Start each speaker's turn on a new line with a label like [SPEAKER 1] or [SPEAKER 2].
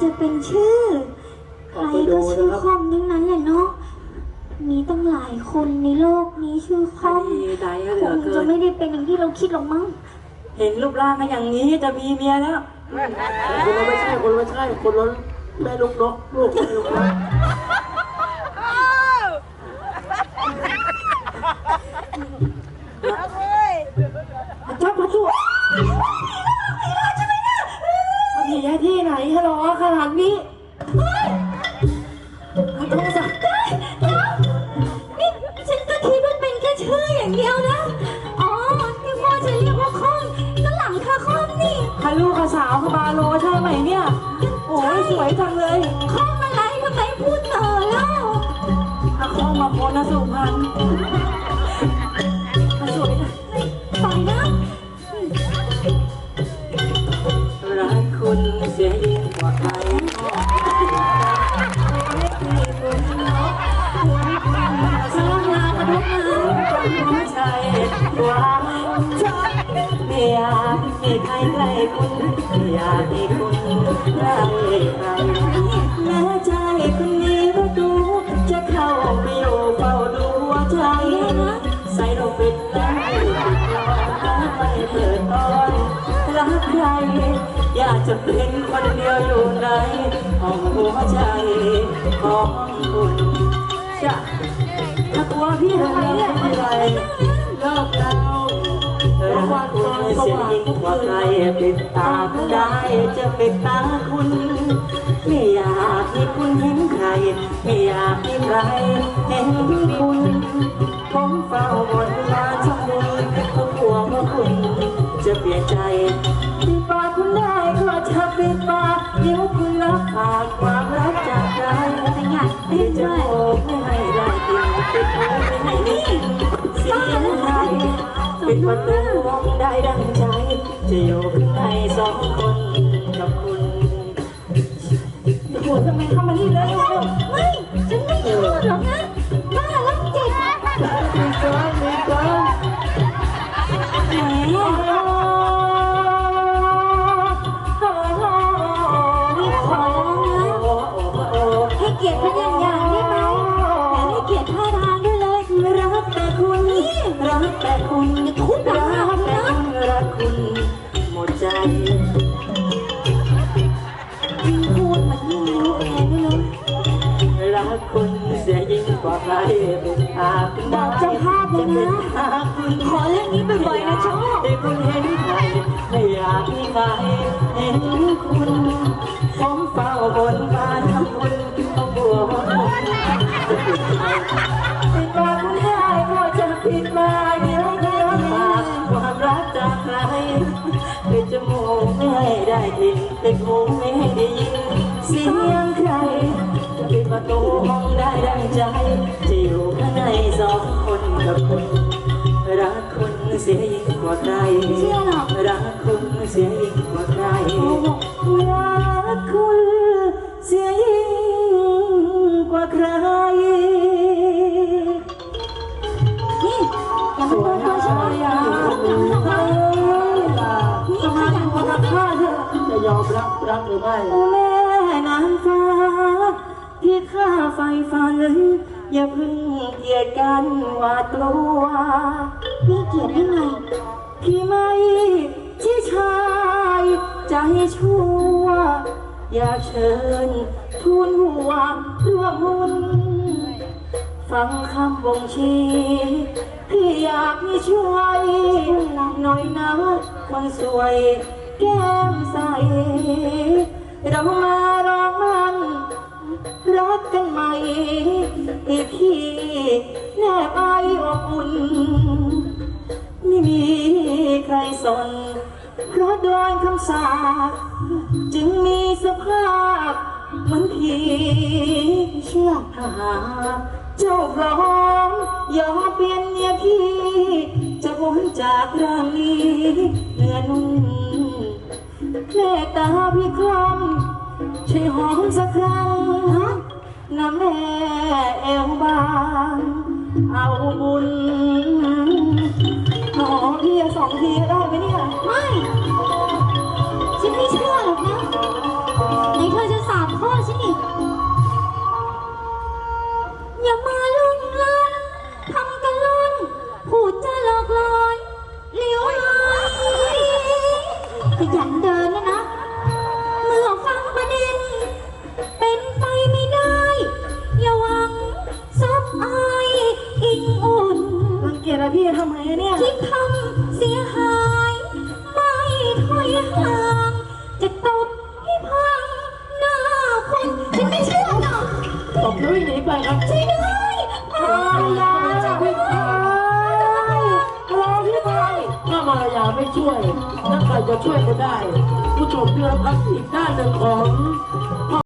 [SPEAKER 1] จะเป็นชื่อ ใครก็ชื่อคอมทั้งนั้นแหละเนาะ มีตั้งหลายคนในโลกนี้ชื่อคอม
[SPEAKER 2] ดีใจเห
[SPEAKER 1] ค
[SPEAKER 2] ลืองเกิ
[SPEAKER 1] จะ
[SPEAKER 2] น
[SPEAKER 1] ไม่ได้เป็นอย่างที่เราคิดหรอกมั้ง
[SPEAKER 2] เห็นรูปร่างกันอย่างนี้จะมีเมียแล้ว
[SPEAKER 3] คนเราไม่ใช่คนเราไม่ใช่คนเราแม่ลูกนกลูกแม่ลูกนก
[SPEAKER 2] ฮัลโหลขนาดนี้โทรศัพท์
[SPEAKER 1] นี่ฉันก็คิดว่าเป็นแค่ชื่ออย่างเดียวนะ อ๋อที่พ่อจะเรียกว่าคอมก็หลังคาคอมนี่
[SPEAKER 2] ฮัลโหลกับสาวกับบาโลใช่ไหมเนี่ย โอ้ยสวยจังเลย
[SPEAKER 1] คอมอะไรทำไมพูดเออเล่า
[SPEAKER 2] อาคองมาโพนะสุพรรณ อยากมีใครใกล้คุณไม่อยากมีคุณใกล้ใครแม้ใจคนนี้ประตูจะเข้าไปอยู่เฝ้าดูหัวใจใส่ลูกปิดแล้วไม่เปิดตอนรักใครอยากจะเป็นคนเดียวอยู่ในห้องหัวใจของคุณจะถ้ากลัวพี่ทำไมเนี่ยไม่ไร สียยิ่งกว่าใครปิดตาได้จะปิดตาคุณ ไม่อยากให้คุณเห็นใคร ไม่อยากให้ใครเห็นคุณผมเฝ้าบนบานทั้งบุญผมกลัวว่าคุณจะเปลี่ยนใจปิดปากคุณได้ก็จะปิดปากเดี๋ยวคุณรับปากความรักจากใจ
[SPEAKER 1] แต่อยาก
[SPEAKER 2] ที่
[SPEAKER 1] เต้น
[SPEAKER 2] จะโอบไม่ให้ได้กินปิดหูไม่ให้ได้ยินเสียงใคร ปิดประตูห้องได้ดังใจ จะอยู่ข้างในสองคนกับคุณโอ้ทำไมเข้ามานี่เลยเร็ว
[SPEAKER 1] ไม่ฉันไม่ชอบหรอกนะบ้าแล้วเจ็บ
[SPEAKER 2] ๆมีเกินมีเกินแหม
[SPEAKER 1] มีขอร้องนะ
[SPEAKER 2] โอ้โอ้โอ้
[SPEAKER 1] ให้เกียรติเป็นอย่างอย่างได้ไหมแต่ให้เกียรติท่าทางด้วยเลย
[SPEAKER 2] รักแต่คุณรักแต่คุณ
[SPEAKER 1] บอ
[SPEAKER 2] กเจ้า
[SPEAKER 1] ภาพเลยนะขอเรื่องนี้บ่อยๆนะชอบ
[SPEAKER 2] ให้คุณเห็นใครไม่อยากให้ใครเห็นคุณผมเฝ้าบนบานทำคุณต้องกลัวว่าคุณจะปิดใจปิดปากคุณได้ก็จะปิดมาเดี๋ยวเดี๋ยวมาความรักจากใครปิดจมูกไม่ให้ได้กลินปิดหูไม่ให้ได้ยินเสียงใคร ปิดประตูห้องได้ดังใจ จะอยู่ข้างในสองคนกับคุณรักคุณเสียยิ่งกว่าใคร
[SPEAKER 1] เชื่อหรอก
[SPEAKER 2] รักคุณเสียยิ่งกว่าใคร รักคุณเสียยิ่งกว่าใคร
[SPEAKER 1] นี่อย่ามาโดนตัวฉันนะอย่าทำไมนี่ขยันพูดด้วย
[SPEAKER 3] จะยอมรับรักหรือไม่
[SPEAKER 2] ฝัน อย่าเพึ่งเกลียดกันหวาดกลัว
[SPEAKER 1] นี่เกลียดได้ไง
[SPEAKER 2] พี่ไม่ใช่ชายใจชั่ว อยากเชิญทูลหัวร่วมหุน ฟังคำบ่งชี้พี่อยากให้ช่วยหน่อยนะคนสวย แก้มใส เรามาร้องมัน รักกันใหมพี่แนบไออบอุ่นไม่มีใครสนเพราะโดนคำสาปจึงมีสภาพเหมือนผีเชื่อถ้าหาเจ้าพร้อมยอมเปลี่ยนเมียพี่ จะพ้นจากร่างนี้เนื้อนุ่มเมตตาพี่คลำ ช่วยหอมสักครั้งนะแม่เอวบาง เอาบุญหอมทีสองทีได้ไหมเนี่ย
[SPEAKER 1] ไม่ บ
[SPEAKER 3] แล้ววิ่งหนีไปครับ
[SPEAKER 1] ช่วยด้วยพา
[SPEAKER 2] รรยาพี่
[SPEAKER 1] ไว้
[SPEAKER 2] ชายรอพี่ไป
[SPEAKER 3] ถ้ามารยาไม่ช่วยแล้วใครจะช่วยก็ได้ ผู้ชมเพื่องครับอีกด้านหนึ่งของ